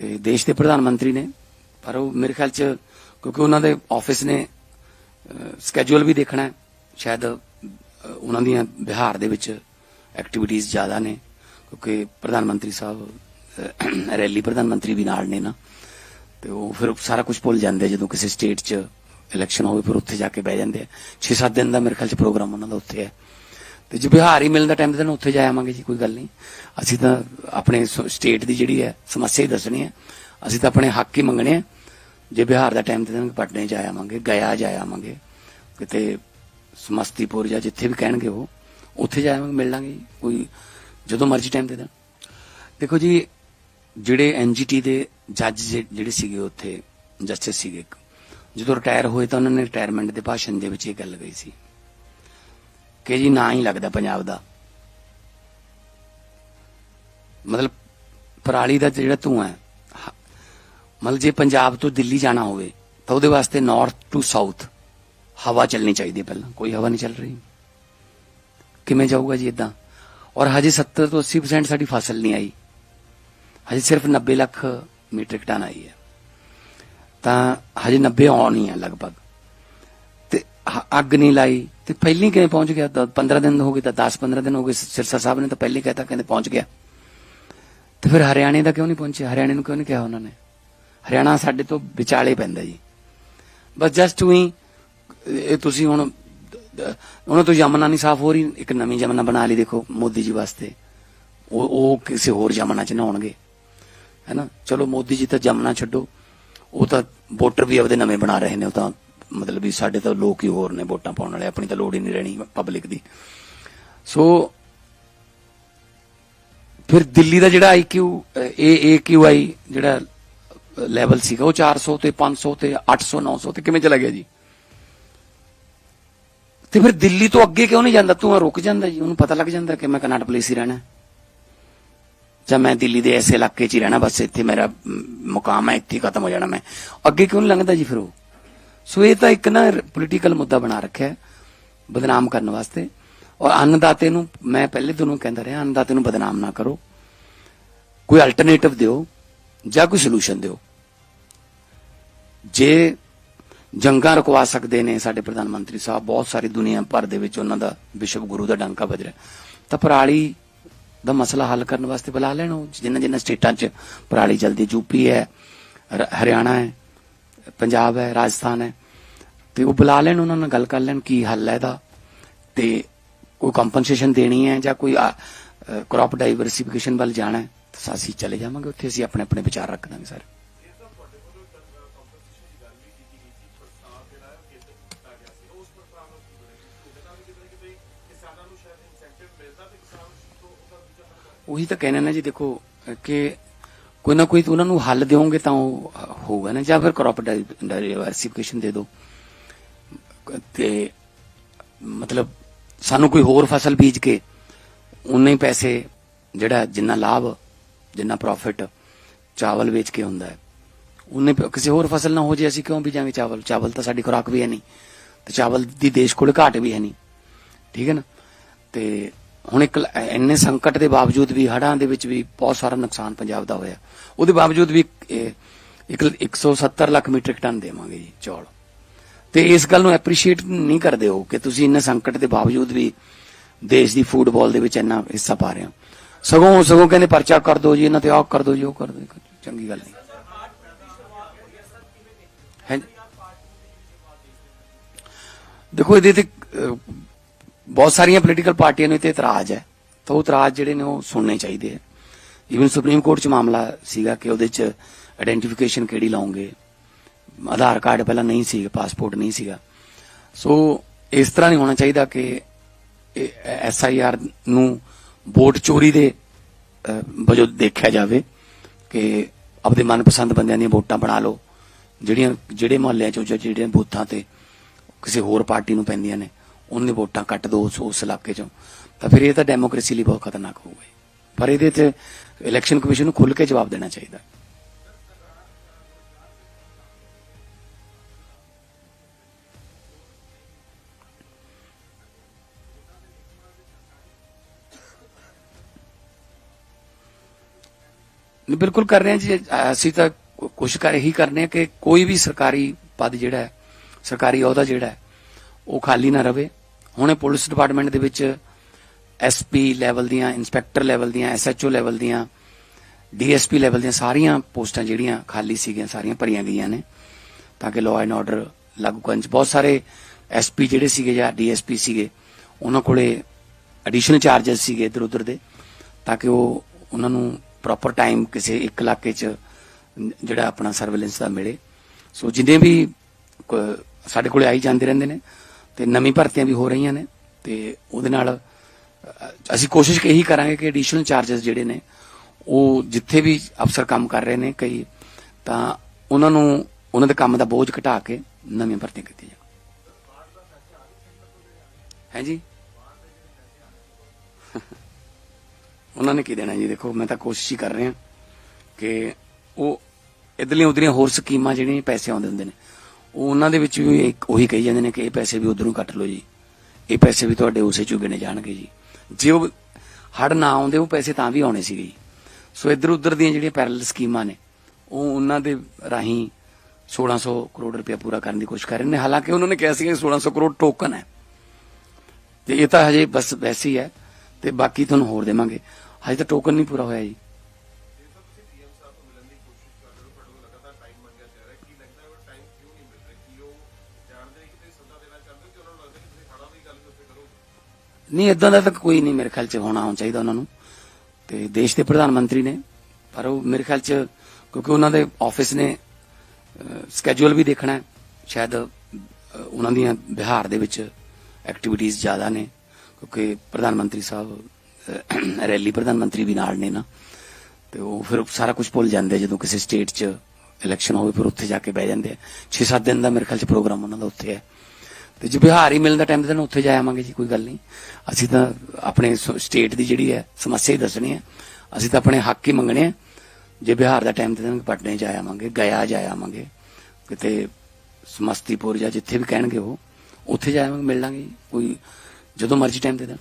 ਤੇ ਦੇਸ਼ ਦੇ ਪ੍ਰਧਾਨ ਮੰਤਰੀ ਨੇ ਪਰ ਉਹ ਮੇਰੇ ਖਿਆਲ ਚ ਕਿਉਂਕਿ ਉਹਨਾਂ ਦੇ ਆਫਿਸ ਨੇ ਸਕੇਜੂਲ ਵੀ ਦੇਖਣਾ ਹੈ ਸ਼ਾਇਦ ਅਹ, ਉਹਨਾਂ ਦੀਆਂ ਬਿਹਾਰ ਦੇ ਵਿੱਚ ਐਕਟੀਵਿਟੀਆਂ ਜ਼ਿਆਦਾ ਨੇ ਕਿਉਂਕਿ ਪ੍ਰਧਾਨ ਮੰਤਰੀ ਸਾਹਿਬ ਰੈਲੀ ਪ੍ਰਧਾਨ ਮੰਤਰੀ ਵੀ ਨਾਲ ਨੇ ਨਾ ਤੇ ਉਹ ਫਿਰ ਸਾਰਾ ਕੁਝ ਭੁੱਲ ਜਾਂਦੇ ਜਦੋਂ ਕਿਸੇ ਸਟੇਟ 'ਚ ਇਲੈਕਸ਼ਨ ਹੋਵੇ ਫਿਰ ਉੱਥੇ ਜਾ ਕੇ ਬਹਿ ਜਾਂਦੇ ਆ। 6-7 ਦਿਨ ਦਾ ਮੇਰੇ ਖਿਆਲ 'ਚ ਪ੍ਰੋਗਰਾਮ ਉਹਨਾਂ ਦਾ ਉੱਥੇ ਹੈ। ਤੇ ਜੇ ਬਿਹਾਰ ਹੀ ਮਿਲਣ ਦਾ ਟਾਈਮ ਤੇ ਤਾਂ ਉੱਥੇ ਜਾ ਆਵਾਂਗੇ ਜੀ ਕੋਈ ਗੱਲ ਨਹੀਂ। ਅਸੀਂ ਤਾਂ ਆਪਣੇ ਸਟੇਟ ਦੀ ਜਿਹੜੀ ਹੈ ਸਮੱਸਿਆ ਹੀ ਦੱਸਣੀ ਹੈ। ਅਸੀਂ ਤਾਂ ਆਪਣੇ ਹੱਕ ਹੀ ਮੰਗਣੇ ਆ ਜੇ ਬਿਹਾਰ ਦਾ ਟਾਈਮ ਤੇ ਤਾਂ ਪਟਨੇ ਜਾ ਆਵਾਂਗੇ ਗਿਆ ਜਾ ਆਵਾਂਗੇ। ਕਿਤੇ ਸਮਸਤੀਪੁਰ ਜਾਂ ਜਿੱਥੇ ਵੀ ਕਹਿਣਗੇ ਉਹ ਉੱਥੇ ਜਾ ਆਵਾਂਗੇ ਮਿਲ ਲਾਂਗੇ ਜੀ। ਕੋਈ ਜਦੋਂ ਮਰਜ਼ੀ ਟਾਈਮ ਦੇ ਦੇਣ। ਦੇਖੋ ਜੀ ਜਿਹੜੇ ਐਨਜੀਟੀ ਦੇ ਜੱਜ ਜਿਹੜੇ ਸੀਗੇ ਉੱਥੇ ਜਸਟਿਸ ਸੀਗੇ ਇੱਕ, ਜਦੋਂ ਰਿਟਾਇਰ ਹੋਏ ਤਾਂ ਉਹਨਾਂ ਨੇ ਰਿਟਾਇਰਮੈਂਟ ਦੇ ਭਾਸ਼ਣ ਦੇ ਵਿੱਚ ਇਹ ਗੱਲ ਕਹੀ ਸੀ। ਕਿ ਜੀ ਨਾ ਹੀ ਲੱਗਦਾ ਪੰਜਾਬ ਦਾ। ਮਤਲਬ ਪਰਾਲੀ ਦਾ ਜਿਹੜਾ ਧੂਆਂ ਹੈ ਮਤਲਬ ਜੇ ਪੰਜਾਬ ਤੋਂ ਦਿੱਲੀ ਜਾਣਾ ਹੋਵੇ, ਤਾਂ ਉਹਦੇ ਵਾਸਤੇ ਨਾਰਥ ਟੂ ਸਾਊਥ ਹਵਾ ਚੱਲਣੀ ਚਾਹੀਦੀ ਹੈ ਪਹਿਲਾਂ, ਕੋਈ ਹਵਾ ਨਹੀਂ ਚੱਲ ਰਹੀ। ਕਿਵੇਂ ਜਾਊਗਾ ਜੀ ਇਦਾਂ ਔਰ ਹਜੇ 70 ਤੋਂ 80% ਸਾਡੀ ਫਸਲ ਨਹੀਂ ਆਈ। ਹਜੇ ਸਿਰਫ 90 ਲੱਖ ਮੀਟ੍ਰਿਕ ਟਨ ਆਈ ਹੈ। ਤਾਂ ਹਜੇ 90 ਆਉਣੀ ਹੈ ਲਗਭਗ। ਅੱਗ ਨਹੀਂ ਲਾਈ ਤੇ ਪਹਿਲੀ ਕਿਵੇਂ ਪਹੁੰਚ ਗਿਆ? ਤਾਂ 15 ਦਿਨ ਹੋ ਗਏ ਤਾਂ 10 15 ਦਿਨ ਹੋ ਗਏ, ਸਿਰਸਾ ਸਾਹਿਬ ਨੇ ਤਾਂ ਪਹਿਲੀ ਕਹਿਤਾ ਕਹਿੰਦੇ ਪਹੁੰਚ ਗਿਆ। ਤੇ ਫਿਰ ਹਰਿਆਣੇ ਦਾ ਕਿਉਂ ਨਹੀਂ ਪਹੁੰਚਿਆ? ਹਰਿਆਣੇ ਨੂੰ ਕਿਉਂ ਨਹੀਂ ਕਿਹਾ ਉਹਨਾਂ ਨੇ? ਹਰਿਆਣਾ ਸਾਡੇ ਤੋਂ ਵਿਚਾਲੇ ਪੈਂਦਾ ਜੀ। ਬਸ ਜਸਟ ਹੀ ਇਹ ਤੁਸੀਂ ਹੁਣ, ਉਹਨਾਂ ਤੋਂ ਯਮਨਾ ਨਹੀਂ ਸਾਫ਼ ਹੋ ਰਹੀ, ਇੱਕ ਨਵੀਂ ਯਮਨਾ ਬਣਾ ਲਈ ਦੇਖੋ ਮੋਦੀ ਜੀ ਵਾਸਤੇ। ਉਹ ਉਹ ਕਿਸੇ ਹੋਰ ਯਮਨਾ ਚ ਨਹਾਉਣਗੇ ਹੈਨਾ? ਚਲੋ ਮੋਦੀ ਜੀ ਤਾਂ ਯਮਨਾ ਛੱਡੋ। ਉਹ ਤਾਂ ਵੋਟਰ ਵੀ ਆਪਦੇ ਨਵੇਂ ਬਣਾ ਰਹੇ ਨੇ, ਉਹ ਤਾਂ ਮਤਲਬ ਵੀ ਸਾਡੇ ਤਾਂ ਲੋਕ ਹੀ ਹੋਰ ਨੇ ਵੋਟਾਂ ਪਾਉਣ ਵਾਲੇ, ਆਪਣੀ ਤਾਂ ਲੋੜ ਹੀ ਨਹੀਂ ਰਹਿਣੀ ਪਬਲਿਕ ਦੀ। ਸੋ ਫਿਰ ਦਿੱਲੀ ਦਾ ਜਿਹੜਾ ਆਈਕਿਊ ਏ ਏਕਿਊਆਈ ਜਿਹੜਾ ਲੈਵਲ ਸੀਗਾ, ਉਹ 400 ਤੇ 500 ਤੇ 800 900 ਤੇ ਕਿਵੇਂ ਚਲਾ ਗਿਆ ਜੀ? ਤੇ ਫਿਰ ਦਿੱਲੀ ਤੋਂ ਅੱਗੇ ਕਿਉਂ ਨਹੀਂ ਜਾਂਦਾ? ਤੂੰ ਰੁਕ ਜਾਂਦਾ ਜੀ, ਉਹਨੂੰ ਪਤਾ ਲੱਗ ਜਾਂਦਾ ਕਿ ਮੈਂ ਕਨਾਟ ਪਲੇਸ ਹੀ ਰਹਿਣਾ। ਜਾਂ ਮੈਂ ਦਿੱਲੀ ਦੇ ਐਸੇ ਇਲਾਕੇ 'ਚ ਹੀ ਰਹਿਣਾ, ਬਸ ਇੱਥੇ ਮੇਰਾ ਮੁਕਾਮ ਹੈ, ਇੱਥੇ ਖਤਮ ਹੋ ਜਾਣਾ ਮੈਂ। ਅੱਗੇ ਕਿਉਂ ਨਹੀਂ ਲੰਘਦਾ ਜੀ ਫਿਰ ਉਹ? ਸੋ ਇਹ ਤਾਂ ਇੱਕ ਨਾ ਪੋਲੀਟੀਕਲ ਮੁੱਦਾ ਬਣਾ ਰੱਖਿਆ ਹੈ, ਬਦਨਾਮ ਕਰਨ ਵਾਸਤੇ। ਔਰ ਅੰਨਦਾਤੇ ਨੂੰ ਮੈਂ ਪਹਿਲੇ ਤੁਹਾਨੂੰ ਕਹਿੰਦਾ ਰਿਹਾ ਅੰਨਦਾਤੇ ਨੂੰ ਬਦਨਾਮ ਨਾ ਕਰੋ। ਕੋਈ ਅਲਟਰਨੇਟਿਵ ਦਿਓ ਜਾਂ ਕੋਈ ਸੋਲੂਸ਼ਨ ਦਿਓ। ਜੇ ਜੰਗਾਂ ਰੁਕਵਾ ਸਕਦੇ ਨੇ ਸਾਡੇ ਪ੍ਰਧਾਨ ਮੰਤਰੀ ਸਾਹਿਬ ਬਹੁਤ ਸਾਰੀ ਦੁਨੀਆ ਭਰ ਦੇ ਵਿੱਚ ਉਹਨਾਂ ਦਾ ਵਿਸ਼ਵ ਗੁਰੂ ਦਾ ਡਾਂਕਾ ਵੱਜ ਰਿਹਾ ਤਾਂ ਪਰਾਲੀ ਦਾ ਮਸਲਾ ਹੱਲ ਕਰਨ ਵਾਸਤੇ ਬੁਲਾ ਲੈਣ ਉਹ। ਜਿੰਨਾ ਜਿੰਨਾ ਸਟੇਟਾਂ 'ਚ ਪਰਾਲੀ ਜਲਦੀ ਯੂਪੀ ਹੈ ਹਰਿਆਣਾ ਹੈ ਪੰਜਾਬ ਹੈ, ਰਾਜਸਥਾਨ ਹੈ, ਤੇ ਉਹ ਬੁਲਾ ਲੈਣ, ਉਹਨਾਂ ਨਾਲ ਗੱਲ ਕਰ ਲੈਣ ਕੀ ਹੱਲ ਹੈ ਇਹਦਾ। ਤੇ ਕੋਈ ਕੰਪਨਸੇਸ਼ਨ ਦੇਣੀ ਹੈ ਜਾਂ ਕੋਈ ਕ੍ਰੌਪ ਡਾਈਵਰਸਿਫਿਕੇਸ਼ਨ ਵੱਲ ਜਾਣਾ ਹੈ, ਤਾਂ ਅਸੀਂ ਚਲੇ ਜਾਵਾਂਗੇ, ਉੱਥੇ ਅਸੀਂ ਆਪਣੇ ਆਪਣੇ ਵਿਚਾਰ ਰੱਖ ਦਾਂਗੇ, ਸਰ। ਉਹੀ ਤਾਂ ਕਹਿਣਾ ਨਾ ਜੀ, ਦੇਖੋ ਕਿ ਕੋਈ ਨਾ ਕੋਈ ਉਹਨਾਂ ਨੂੰ ਹੱਲ ਦਿਓਗੇ ਤਾਂ ਉਹ ਹੋਊਗਾ ਨਾ, ਜਾਂ ਫਿਰ ਕ੍ਰੌਪ ਡਾਈਵਰਸਿਫਿਕੇਸ਼ਨ ਦੇ ਦਿਓ। ਤੇ ਮਤਲਬ ਸਾਨੂੰ ਕੋਈ ਹੋਰ ਫਸਲ ਬੀਜ ਕੇ ਉਨੇ ਹੀ ਪੈਸੇ ਜਿਹੜਾ ਜਿੰਨਾ ਲਾਭ, ਜਿੰਨਾ ਪ੍ਰੋਫਿਟ ਚਾਵਲ ਵੇਚ ਕੇ ਹੁੰਦਾ ਹੈ। ਉਨੇ ਕਿਸੇ ਹੋਰ ਫਸਲ ਨਾ ਹੋ ਜੇ, ਅਸੀਂ ਕਿਉਂ ਬੀਜਾਂਗੇ ਚਾਵਲ? ਚਾਵਲ ਤਾਂ ਸਾਡੀ ਖੁਰਾਕ ਵੀ ਹੈ ਨਹੀਂ। ਤੇ ਚਾਵਲ ਦੀ ਦੇਸ਼ ਕੋਲ ਘਾਟ ਵੀ ਹੈ ਨਹੀਂ। ਠੀਕ ਹੈ ਨਾ? ਤੇ ਹੁਣ ਇੱਕ ਇੰਨੇ ਸੰਕਟ ਦੇ ਬਾਵਜੂਦ ਵੀ, ਹੜ੍ਹਾਂ ਦੇ ਵਿੱਚ ਵੀ ਬਹੁਤ ਸਾਰਾ ਨੁਕਸਾਨ ਪੰਜਾਬ ਦਾ ਹੋਇਆ। ਉਹਦੇ ਬਾਵਜੂਦ ਵੀ 170 ਲੱਖ ਮੀਟ੍ਰਿਕ ਟਨ ਦੇਵਾਂਗੇ ਜੀ ਚੌਲ। ਤੇ ਇਸ ਗੱਲ ਨੂੰ ਐਪਰੀਸ਼ੀਏਟ ਨਹੀਂ ਕਰਦੇ ਹੋ ਕਿ ਤੁਸੀਂ ਇੰਨੇ ਸੰਕਟ ਦੇ ਬਾਵਜੂਦ ਵੀ ਦੇਸ਼ ਦੀ ਫੁੱਟਬਾਲ ਦੇ ਵਿੱਚ ਇੰਨਾ ਹਿੱਸਾ ਪਾ ਰਹੇ ਹੋ। ਸਗੋਂ ਸਗੋਂ ਕਹਿੰਦੇ ਪਰਚਾ ਕਰ ਦਿਓ ਜੀ, ਇਹਨਾਂ ਤੇ ਆਹ ਕਰ ਦਿਓ ਜੀ, ਉਹ ਕਰ ਦਿਓ ਚੰਗੀ ਗੱਲ ਨਹੀਂ। ਦੇਖੋ ਇਹਦੇ ਤੇ ਬਹੁਤ ਸਾਰੀਆਂ ਪੋਲੀਟੀਕਲ ਪਾਰਟੀਆਂ ਨੂੰ ਇਹ ਤੇ ਇਤਰਾਜ਼ ਹੈ। ਤਾਂ ਉਹ ਇਤਰਾਜ਼ ਜਿਹੜੇ ਨੇ ਉਹ ਸੁਣਨੇ ਚਾਹੀਦੇ ਆ ਈਵਨ ਸੁਪਰੀਮ ਕੋਰਟ 'ਚ ਮਾਮਲਾ ਸੀਗਾ ਕਿ ਉਹਦੇ 'ਚ ਆਇਡੈਂਟੀਫਿਕੇਸ਼ਨ ਕਿਹੜੀ ਲਾਉਂਗੇ। ਆਧਾਰ ਕਾਰਡ ਪਹਿਲਾਂ ਨਹੀਂ ਸੀ ਪਾਸਪੋਰਟ ਨਹੀਂ ਸੀਗਾ। ਸੋ ਇਸ ਤਰ੍ਹਾਂ ਨਹੀਂ ਹੋਣਾ ਚਾਹੀਦਾ ਕਿ ਐਸ ਆਈ ਆਰ ਨੂੰ ਵੋਟ ਚੋਰੀ ਦੇ ਵਜੋਂ ਦੇਖਿਆ ਜਾਵੇ ਕਿ ਆਪਦੇ ਮਨਪਸੰਦ ਬੰਦਿਆਂ ਦੀਆਂ ਵੋਟਾਂ ਬਣਾ ਲਓ। ਜਿਹੜੀਆਂ, ਜਿਹੜੇ ਮੁਹੱਲਿਆਂ ਚੋਂ ਜਾਂ ਜਿਹੜੀਆਂ ਬੂਥਾਂ ਤੇ ਕਿਸੇ ਹੋਰ ਪਾਰਟੀ ਨੂੰ ਪੈਂਦੀਆਂ ਨੇ। ਉਹਨੇ ਵੋਟਾਂ ਕੱਟ ਦੋ ਉਸ ਉਸ ਇਲਾਕੇ ਚੋਂ। ਤਾਂ ਫਿਰ ਇਹ ਤਾਂ ਡੈਮੋਕ੍ਰੇਸੀ ਲਈ ਬਹੁਤ ਖਤਰਨਾਕ ਹੋਊਗਾ ਪਰ ਇਹਦੇ ਤੇ ਇਲੈਕਸ਼ਨ ਕਮਿਸ਼ਨ ਨੂੰ ਖੁੱਲ੍ਹ ਕੇ ਜਵਾਬ ਦੇਣਾ ਚਾਹੀਦਾ। ਬਿਲਕੁਲ ਕਰ ਰਹੇ ਹਾਂ ਜੀ। ਅਸੀਂ ਤਾਂ ਕੋਸ਼ਿਸ਼ ਕਰ ਇਹੀ ਕਰਨੇ ਆ ਕਿ ਕੋਈ ਵੀ ਸਰਕਾਰੀ ਪਦ ਜਿਹੜਾ ਹੈ, ਸਰਕਾਰੀ ਅਹੁਦਾ ਜਿਹੜਾ ਹੈ, ਉਹ ਖਾਲੀ ਨਾ ਰਵੇ। ਹੁਣੇ ਪੁਲਿਸ ਡਿਪਾਰਟਮੈਂਟ ਦੇ ਵਿੱਚ ਐਸਪੀ ਲੈਵਲ ਦੀਆਂ, ਇੰਸਪੈਕਟਰ ਲੈਵਲ ਦੀਆਂ, ਐਸਐਚਓ ਲੈਵਲ ਦੀਆਂ, ਡੀਐਸਪੀ ਲੈਵਲ ਦੀਆਂ ਸਾਰੀਆਂ ਪੋਸਟਾਂ ਜਿਹੜੀਆਂ ਖਾਲੀ ਸੀਗੀਆਂ, ਸਾਰੀਆਂ ਭਰੀਆਂ ਗਈਆਂ ਨੇ, ਤਾਂ ਕਿ ਲਾਅ ਐਂਡ ਆਰਡਰ ਲਾਗੂ ਕਰਨ ਚ। ਬਹੁਤ ਸਾਰੇ ਐਸਪੀ ਜਿਹੜੇ ਸੀਗੇ ਜਾਂ ਡੀਐਸਪੀ ਸੀਗੇ, ਉਹਨਾਂ ਕੋਲੇ ਐਡੀਸ਼ਨਲ ਚਾਰजेस ਸੀਗੇ ਇਧਰ ਉਧਰ ਦੇ, ਤਾਂ ਕਿ ਉਹ ਉਹਨਾਂ ਨੂੰ ਪ੍ਰੋਪਰ ਟਾਈਮ ਕਿਸੇ ਇੱਕ ਇਲਾਕੇ 'ਚ ਜਿਹੜਾ ਆਪਣਾ ਸਰਵੇਲੈਂਸ ਦਾ ਮਿਲੇ। ਸੋ ਜਿੰਨੇ ਵੀ ਸਾਡੇ ਕੋਲੇ ਆਈ ਜਾਂਦੇ ਰਹਿੰਦੇ ਨੇ ਤੇ ਨਵੀਂ ਭਰਤੀਆਂ ਵੀ ਹੋ ਰਹੀਆਂ ਨੇ ਤੇ ਉਹਦੇ ਨਾਲ ਅਸੀਂ ਕੋਸ਼ਿਸ਼ ਇਹੀ ਕਰਾਂਗੇ ਕਿ ਐਡੀਸ਼ਨਲ ਚਾਰजेस ਜਿਹੜੇ ਨੇ, ਉਹ ਜਿੱਥੇ ਵੀ ਅਫਸਰ ਕੰਮ ਕਰ ਰਹੇ ਨੇ ਕਈ, ਤਾਂ ਉਹਨਾਂ ਨੂੰ, ਉਹਨਾਂ ਦੇ ਕੰਮ ਦਾ ਬੋਝ ਘਟਾ ਕੇ ਨਵੀਆਂ ਭਰਤੀਆਂ ਕੀਤੀਆਂ ਜਾਣ। ਹੈ ਜੀ? ਉਹਨਾਂ ਨੇ ਕੀ ਦੇਣਾ ਜੀ? ਦੇਖੋ, ਮੈਂ ਤਾਂ ਕੋਸ਼ਿਸ਼ ਹੀ ਕਰ ਰਿਹਾ ਕਿ ਉਹ ਇਧਰਲੀਆਂ ਉਧਰਲੀਆਂ ਹੋਰ ਸਕੀਮਾਂ ਜਿਹੜੀਆਂ ਪੈਸੇ ਆਉਂਦੇ ਹੁੰਦੇ ਨੇ। ਉਹਨਾਂ ਦੇ ਵਿੱਚ ਵੀ ਇੱਕ ਉਹੀ ਕਹੀ ਜਾਂਦੇ ਨੇ ਕਿ ਇਹ ਪੈਸੇ ਵੀ ਉਧਰੋਂ ਕੱਟ ਲਓ ਜੀ। ਇਹ ਪੈਸੇ ਵੀ ਤੁਹਾਡੇ ਉਸੇ ਚੋਂ ਗਿਣੇ ਜਾਣਗੇ ਜੀ। ਜੇ ਉਹ ਹੜ ਨਾ ਆਉਂਦੇ, ਉਹ ਪੈਸੇ ਤਾਂ ਵੀ ਆਉਣੇ ਸੀਗੇ ਜੀ। ਸੋ ਇੱਧਰ ਉੱਧਰ ਦੀਆਂ ਜਿਹੜੀਆਂ ਪੈਰਲਲ ਸਕੀਮਾਂ ਨੇ, ਉਹ ਉਹਨਾਂ ਦੇ ਰਾਹੀਂ 1600 ਕਰੋੜ ਰੁਪਇਆ ਪੂਰਾ ਕਰਨ ਦੀ ਕੋਸ਼ਿਸ਼ ਕਰ ਰਹੇ ਨੇ। ਹਾਲਾਂਕਿ ਉਹਨਾਂ ਨੇ ਕਿਹਾ ਸੀ ਕਿ 1600 ਕਰੋੜ ਟੋਕਨ ਹੈ। ਤੇ ਇਹ ਤਾਂ ਹਜੇ ਬਸ ਵੈਸੇ ਹੀ ਹੈ ਤੇ ਬਾਕੀ ਤੁਹਾਨੂੰ ਹੋਰ ਦੇਵਾਂਗੇ। ਹਜੇ ਤਾਂ ਟੋਕਨ ਨਹੀਂ ਪੂਰਾ ਹੋਇਆ ਜੀ। ਨਹੀਂ ਇਦਾਂ ਦਾ ਤਾਂ ਕੋਈ ਨਹੀਂ ਮੇਰੇ ਖਿਆਲ ਚ ਹੋਣਾ ਹੋਣਾ ਚਾਹੀਦਾ ਉਹਨਾਂ ਨੂੰ। ਤੇ ਦੇਸ਼ ਦੇ ਪ੍ਰਧਾਨ ਮੰਤਰੀ ਨੇ, ਪਰ ਉਹ ਮੇਰੇ ਖਿਆਲ ਚ, ਕਿਉਂਕਿ ਉਹਨਾਂ ਦੇ ਆਫਿਸ ਨੇ ਸਕੇਜੂਲ ਵੀ ਦੇਖਣਾ ਹੈ। ਸ਼ਾਇਦ ਉਹਨਾਂ ਦੀਆਂ ਬਿਹਾਰ ਦੇ ਵਿੱਚ ਐਕਟੀਵਿਟੀਆਂ ਜ਼ਿਆਦਾ ਨੇ, ਕਿਉਂਕਿ ਪ੍ਰਧਾਨ ਮੰਤਰੀ ਸਾਹਿਬ ਰੈਲੀ ਪ੍ਰਧਾਨ ਮੰਤਰੀ ਵੀ ਨਾਲ ਨੇ ਨਾ। ਤੇ ਉਹ ਫਿਰ ਸਾਰਾ ਕੁਝ ਭੁੱਲ ਜਾਂਦੇ ਜਦੋਂ ਕਿਸੇ ਸਟੇਟ 'ਚ ਇਲੈਕਸ਼ਨ ਹੋਵੇ, ਫਿਰ ਉੱਥੇ ਜਾ ਕੇ ਬਹਿ ਜਾਂਦੇ ਆ। 6-7 ਦਿਨ ਦਾ ਮੇਰੇ ਖਿਆਲ 'ਚ ਪ੍ਰੋਗਰਾਮ ਉਹਨਾਂ ਦਾ ਉੱਥੇ ਹੈ। ਤੇ ਜੇ ਬਿਹਾਰ ਹੀ ਮਿਲਣ ਦਾ ਟਾਈਮ ਤੇ ਤਾਂ ਉੱਥੇ ਜਾ ਆਵਾਂਗੇ ਜੀ, ਕੋਈ ਗੱਲ ਨਹੀਂ। ਅਸੀਂ ਤਾਂ ਆਪਣੇ ਸਟੇਟ ਦੀ ਜਿਹੜੀ ਹੈ, ਸਮੱਸਿਆ ਹੀ ਦੱਸਣੀ ਹੈ। ਅਸੀਂ ਤਾਂ ਆਪਣੇ ਹੱਕ ਹੀ ਮੰਗਣੇ ਆ ਜੇ ਬਿਹਾਰ ਦਾ ਟਾਈਮ ਤੇ ਤਾਂ ਪਟਨੇ ਜਾ ਆਵਾਂਗੇ ਗਿਆ ਜਾ ਆਵਾਂਗੇ। ਕਿਤੇ ਸਮਸਤੀਪੁਰ ਜਾਂ ਜਿੱਥੇ ਵੀ ਕਹਿਣਗੇ ਉਹ, ਉੱਥੇ ਜਾ ਆਵਾਂਗੇ, ਮਿਲ ਲਾਂਗੇ ਜੀ। ਕੋਈ ਜਦੋਂ ਮਰਜ਼ੀ ਟਾਈਮ ਦੇ ਦੇਣ